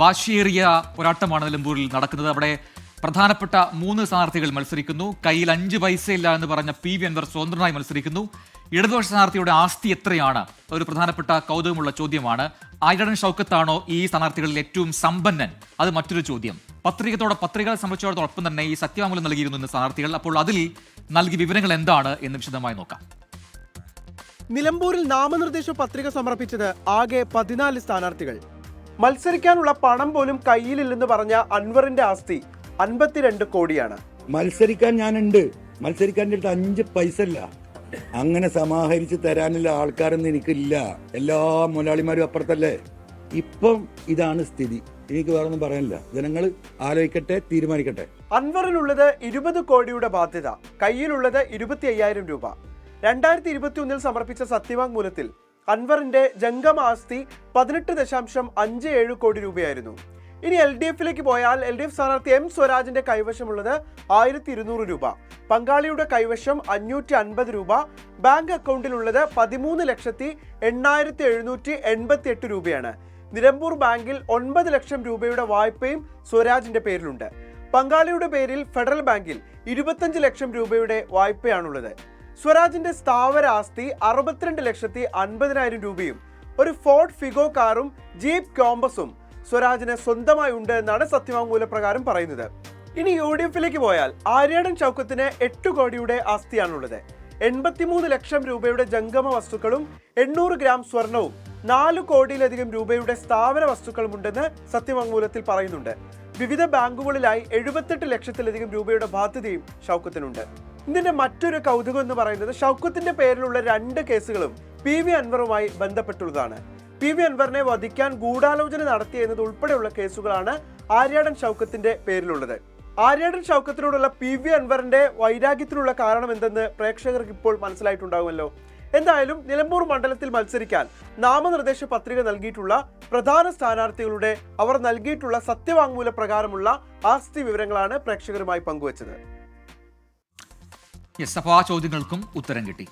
വാശിയേറിയ പോരാട്ടമാണ് നിലമ്പൂരിൽ നടക്കുന്നത്. അവിടെ പ്രധാനപ്പെട്ട മൂന്ന് സ്ഥാനാർത്ഥികൾ മത്സരിക്കുന്നു. കയ്യിൽ അഞ്ച് പൈസയില്ല എന്ന് പറഞ്ഞ പി വി അൻവർ സ്വതന്ത്രനായി മത്സരിക്കുന്നു. ഇടതുപക്ഷ സ്ഥാനാർത്ഥിയുടെ ആസ്തി എത്രയാണ്? ഒരു പ്രധാനപ്പെട്ട കൗതുകമുള്ള ചോദ്യമാണ്. ആയിരടൻ ഷൗക്കത്താണോ ഈ സ്ഥാനാർത്ഥികളിൽ ഏറ്റവും സമ്പന്നൻ? അത് മറ്റൊരു ചോദ്യം. പത്രികത്തോടെ പത്രികകളെ സംബന്ധിച്ചിടത്തോടൊപ്പം തന്നെ ഈ സത്യവാങ്മൂലം നൽകിയിരുന്നു സ്ഥാനാർത്ഥികൾ. അപ്പോൾ അതിൽ നൽകിയ വിവരങ്ങൾ എന്താണ് എന്ന് വിശദമായി നോക്കാം. നിലമ്പൂരിൽ നാമനിർദ്ദേശ പത്രിക സമർപ്പിച്ചത് ആകെ പതിനാല് സ്ഥാനാർത്ഥികൾ. മത്സരിക്കാനുള്ള പണം പോലും കയ്യിലില്ലെന്ന് പറഞ്ഞ അൻവറിന്റെ ആസ്തി അൻപത്തിരണ്ട് കോടിയാണ്. മത്സരിക്കാൻ ഞാനുണ്ട്. മത്സരിക്കാൻ അടുത്ത് അഞ്ച് പൈസ ഇല്ല അങ്ങനെ സമാഹരിച്ച് തരാനുള്ള ആൾക്കാരൊന്നും എനിക്കില്ല. എല്ലാ മുതലാളിമാരും അപ്പുറത്തല്ലേ? ഇപ്പം ഇതാണ് സ്ഥിതി. എനിക്ക് വേറെ ഒന്നും പറയാനില്ല. ജനങ്ങൾ ആലോചിക്കട്ടെ തീരുമാനിക്കട്ടെ. അൻവറിനുള്ളത് ഇരുപത് കോടിയുടെ ബാധ്യത. കയ്യിലുള്ളത് ഇരുപത്തി അയ്യായിരം രൂപ. രണ്ടായിരത്തി ഇരുപത്തി ഒന്നിൽ സമർപ്പിച്ച സത്യവാങ്മൂലത്തിൽ അൻവറിന്റെ ജംഗമ ആസ്തി പതിനെട്ട് ദശാംശം അഞ്ച് ഏഴ് കോടി രൂപയായിരുന്നു. ഇനി എൽ ഡി എഫിലേക്ക് പോയാൽ എൽ ഡി എഫ് സ്ഥാനാർത്ഥി എം സ്വരാജിന്റെ കൈവശമുള്ളത് ആയിരത്തി ഇരുന്നൂറ് രൂപ. പങ്കാളിയുടെ കൈവശം അഞ്ഞൂറ്റി അൻപത് രൂപ. ബാങ്ക് അക്കൗണ്ടിലുള്ളത് പതിമൂന്ന് ലക്ഷത്തി എണ്ണായിരത്തി എഴുന്നൂറ്റി എൺപത്തി എട്ട് രൂപയാണ്. നിലമ്പൂർ ബാങ്കിൽ ഒൻപത് ലക്ഷം രൂപയുടെ വായ്പയും സ്വരാജിന്റെ പേരിലുണ്ട്. പങ്കാളിയുടെ പേരിൽ ഫെഡറൽ ബാങ്കിൽ ഇരുപത്തഞ്ച് ലക്ഷം രൂപയുടെ വായ്പയാണുള്ളത്. സ്വരാജിന്റെ സ്ഥാവര ആസ്തി അറുപത്തിരണ്ട് ലക്ഷത്തി അൻപതിനായിരം രൂപയും ഒരു ഫോർഡ് ഫിഗോ കാറും ജീപ്പ് കോമ്പസും സ്വരാജിന് സ്വന്തമായി ഉണ്ട് എന്നാണ് സത്യവാങ്മൂല പ്രകാരം പറയുന്നത്. ഇനി യു ഡി എഫിലേക്ക് പോയാൽ ആര്യാടൻ ചൗക്കത്തിന് എട്ട് കോടിയുടെ ആസ്തിയാണുള്ളത്. എൺപത്തിമൂന്ന് ലക്ഷം രൂപയുടെ ജംഗമ വസ്തുക്കളും എണ്ണൂറ് ഗ്രാം സ്വർണവും നാല് കോടിയിലധികം രൂപയുടെ സ്ഥാപന വസ്തുക്കളും ഉണ്ടെന്ന് സത്യവാങ്മൂലത്തിൽ പറയുന്നുണ്ട്. വിവിധ ബാങ്കുകളിലായി എഴുപത്തെട്ട് ലക്ഷത്തിലധികം രൂപയുടെ ബാധ്യതയും ഷൗക്കത്തിനുണ്ട് ഇതിന്റെ മറ്റൊരു കൗതുകം എന്ന് പറയുന്നത് ഷൗക്കത്തിന്റെ പേരിലുള്ള രണ്ട് കേസുകളും പി വി അൻവറുമായി ബന്ധപ്പെട്ടുള്ളതാണ്. പി വി അൻവറിനെ വധിക്കാൻ ഗൂഢാലോചന നടത്തിയെന്നത് ഉൾപ്പെടെയുള്ള കേസുകളാണ് ആര്യാടൻ ഷൗക്കത്തിന്റെ പേരിലുള്ളത്. ആര്യാടൻ ഷൗക്കത്തിനോടുള്ള പി വി അൻവറിന്റെ വൈരാഗ്യത്തിനുള്ള കാരണം എന്തെന്ന് പ്രേക്ഷകർക്ക് ഇപ്പോൾ മനസ്സിലായിട്ടുണ്ടാകുമല്ലോ. എന്തായാലും നിലമ്പൂർ മണ്ഡലത്തിൽ മത്സരിക്കാൻ നാമനിർദ്ദേശ പത്രിക നൽകിയിട്ടുള്ള പ്രധാന സ്ഥാനാർത്ഥികളുടെ അവർ നൽകിയിട്ടുള്ള സത്യവാങ്മൂല പ്രകാരമുള്ള ആസ്തി വിവരങ്ങളാണ് പ്രേക്ഷകരുമായി പങ്കുവച്ചത്. യെസ് എഫ് ആ ചോദ്യങ്ങൾക്കും ഉത്തരം കിട്ടി.